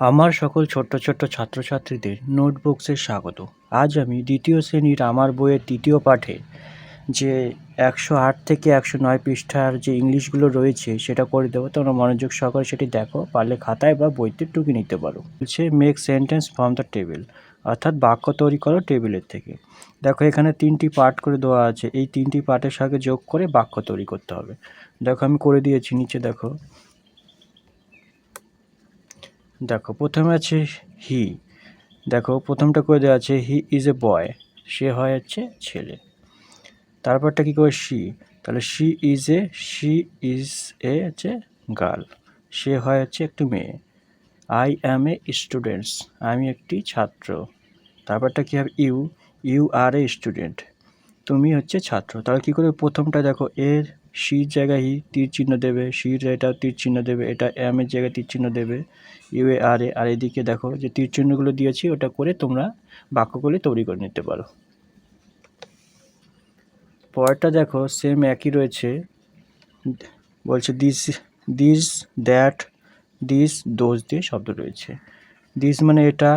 আমার সকল ছোট্ট ছোট্ট ছাত্রছাত্রীদের নোটবুকসে স্বাগত। আজ আমি দ্বিতীয় শ্রেণির আমার বইয়ের তৃতীয় পাঠে যে একশো আট থেকে একশো নয় পৃষ্ঠার যে ইংলিশগুলো রয়েছে সেটা করে দেবো। তোমরা মনোযোগ সহকারে সেটি দেখো, পারলে খাতায় বা বইতে টুকে নিতে পারো। বলছে make sentence from the table অর্থাৎ বাক্য তৈরি করো টেবিলের থেকে। দেখো, এখানে তিনটি পার্ট করে দেওয়া আছে। এই তিনটি পার্টের সঙ্গে যোগ করে বাক্য তৈরি করতে হবে। দেখো, আমি করে দিয়েছি, নিচে দেখো। দেখো, প্রথমে আছে হি দেখো, প্রথমটা করে দেওয়া আছে? হি ইজ এ বয় সে হয় হচ্ছে ছেলে। তারপরটা কী করে শি তাহলে she is a she is a হচ্ছে গার্ল সে হয় হচ্ছে একটি মেয়ে। আই অ্যাম এ স্টুডেন্টস আমি একটি ছাত্র। তারপরটা কী হবে? You you are a student তুমি হচ্ছে ছাত্র। তাহলে কী করে প্রথমটা দেখো, এর শির জায়গায় হি তীর চিহ্ন দেবে, শির এটা তীর চিহ্ন দেবে, এটা এম এর জায়গায় তীর চিহ্ন দেবে। ইউ এ আর এ, আর এদিকে দেখো যে তীর চিহ্নগুলো দিয়েছি, ওটা করে তোমরা বাক্যগুলি তৈরি করে নিতে পারো। পরেরটা দেখো সেম একই রয়েছে। বলছে this this that this those দিয়ে শব্দ রয়েছে। দিস মানে এটা,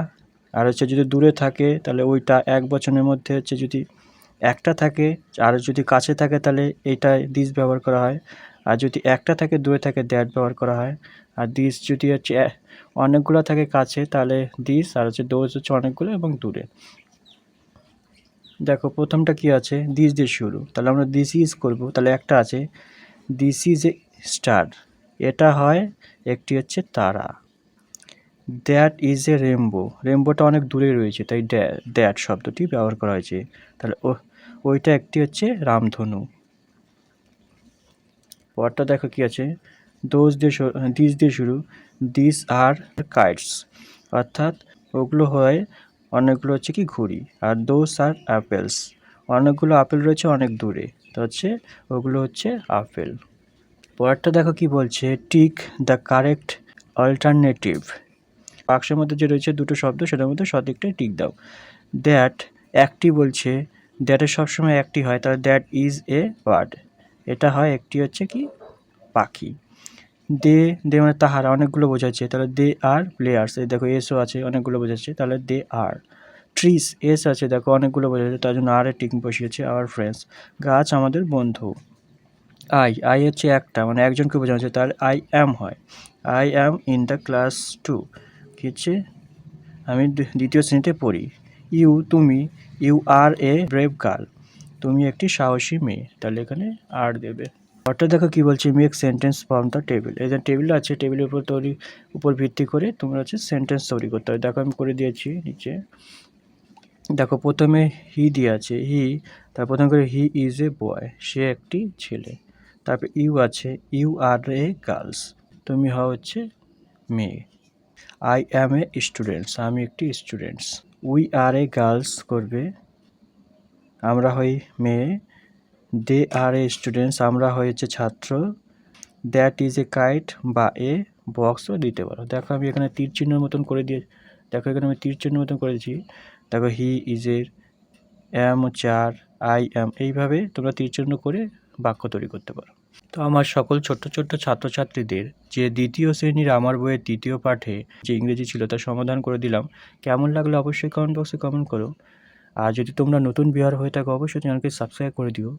আর হচ্ছে যদি দূরে থাকে, তাহলে ওইটা এক বছরের মধ্যে হচ্ছে যদি একটা থাকে, আর যদি কাছে থাকে তাহলে এইটা দিস ব্যবহার করা হয়। আর যদি একটা থাকে দূরে থাকে দ্যাট ব্যবহার করা হয়। আর দিস যদি হচ্ছে অনেকগুলো থাকে কাছে, তাহলে দিস আর হচ্ছে দোজ হচ্ছে অনেকগুলো এবং দূরে। দেখো, প্রথমটা কি আছে? দিস দিয়ে শুরু। তাহলে আমরা দিস ইজ করব। তাহলে একটা আছে। দিস ইজ এ স্টার এটা হয় একটি হচ্ছে তারা। দ্যাট ইজ এ রেমবো রেমবোটা অনেক দূরে রয়েছে, তাই দ্যাট শব্দটি ব্যবহার করা হয়েছে। তাহলে ওইটা একটি হচ্ছে রামধনু। পরটা দেখো কি আছে। দোজ দিয়ে দিস দিয়ে শুরু। দিস আর কাইটস অর্থাৎ ওগুলো হয় অনেকগুলো হচ্ছে কি ঘুড়ি, আর দোজ আর অ্যাপেলস অনেকগুলো আপেল রয়েছে অনেক দূরে। তো হচ্ছে ওগুলো হচ্ছে আপেল পরেরটা দেখো কি বলছে। টিক দ্য কারেক্ট অল্টারনেটিভ বাক্সের মধ্যে যে রয়েছে দুটো শব্দ, সেটার মধ্যে সঠিকটাই টিক দাও। দ্যাট একটি বলছে দ্যাটের সবসময় একটি হয়, তাহলে দ্যাট ইজ এ ওয়ার্ড এটা হয় একটি হচ্ছে কি? পাখি। দে দে মানে তাহারা, অনেকগুলো বোঝাচ্ছে, তাহলে দে আর প্লেয়ার্স এই দেখো এসও আছে, অনেকগুলো বোঝাচ্ছে, তাহলে দে আর ট্রিস এস আছে, দেখো, অনেকগুলো বোঝাচ্ছে, তার জন্য আর টিক বসিয়েছে আওয়ার ফ্রেন্ডস গাছ আমাদের বন্ধু। আই আই হচ্ছে একটা মানে একজনকে বোঝানো হচ্ছে, তাহলে আই অ্যাম হয়। I am in the class two কী হচ্ছে আমি দ্বি- দ্বিতীয় শ্রেণীতে পড়ি। ইউ, তুমি, you are a brave girl. তুমি একটি সাহসী মেয়ে। তাহলে এখানে আর দেবে। অর্থাৎ দেখো কি বলছে, make sentence from the table. এই যে টেবিল আছে, টেবিলের উপর তৈরি, উপর ভিত্তি করে তোমরা হচ্ছে সেন্টেন্স তৈরি করতে হবে দেখো আমি করে দিয়েছি নিচে। দেখো প্রথমে হি দিয়ে আছে, হি তার প্রথম করে হি ইজ এ বয়, সে একটি ছেলে। তারপর ইউ আছে, ইউ আর এ গার্লস। তুমি হচ্ছে মেয়ে। আই অ্যাম এ স্টুডেন্টস আমি একটি students we are a girls করবে। আমরা হই মেয়ে। দে আর এ স্টুডেন্টস আমরা হয়েছে ছাত্র। দ্যাট ইজ এ কাইট বা এ বক্সও দিতে পারো। দেখো আমি এখানে তীর চিহ্নের মতন করে দিয়ে, দেখো এখানে আমি তীর চিহ্নের মতন করে দিয়েছি। দেখো হি ইজ এর অ্যাম চার আই অ্যাম এইভাবে তোমরা তীর চিহ্ন করে বাক্য তৈরি করতে পারো। তো আমার সকল ছোট্ট ছোট্ট ছাত্রছাত্রীদের যে দ্বিতীয় শ্রেণির আমার বইয়ের তৃতীয় পাঠে যে ইংরেজি ছিল তার সমাধান করে দিলাম। কেমন লাগল অবশ্যই কমেন্ট বক্সে কমেন্ট করো। আর যদি তোমরা নতুন বিহার হয়ে থাকো, অবশ্যই চ্যানেলকে সাবস্ক্রাইব করে দিও।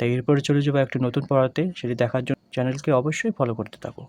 তাই এরপরে চলে যাব একটি নতুন পড়াতে। সেটি দেখার জন্য চ্যানেলকে অবশ্যই ফলো করতে থাকো।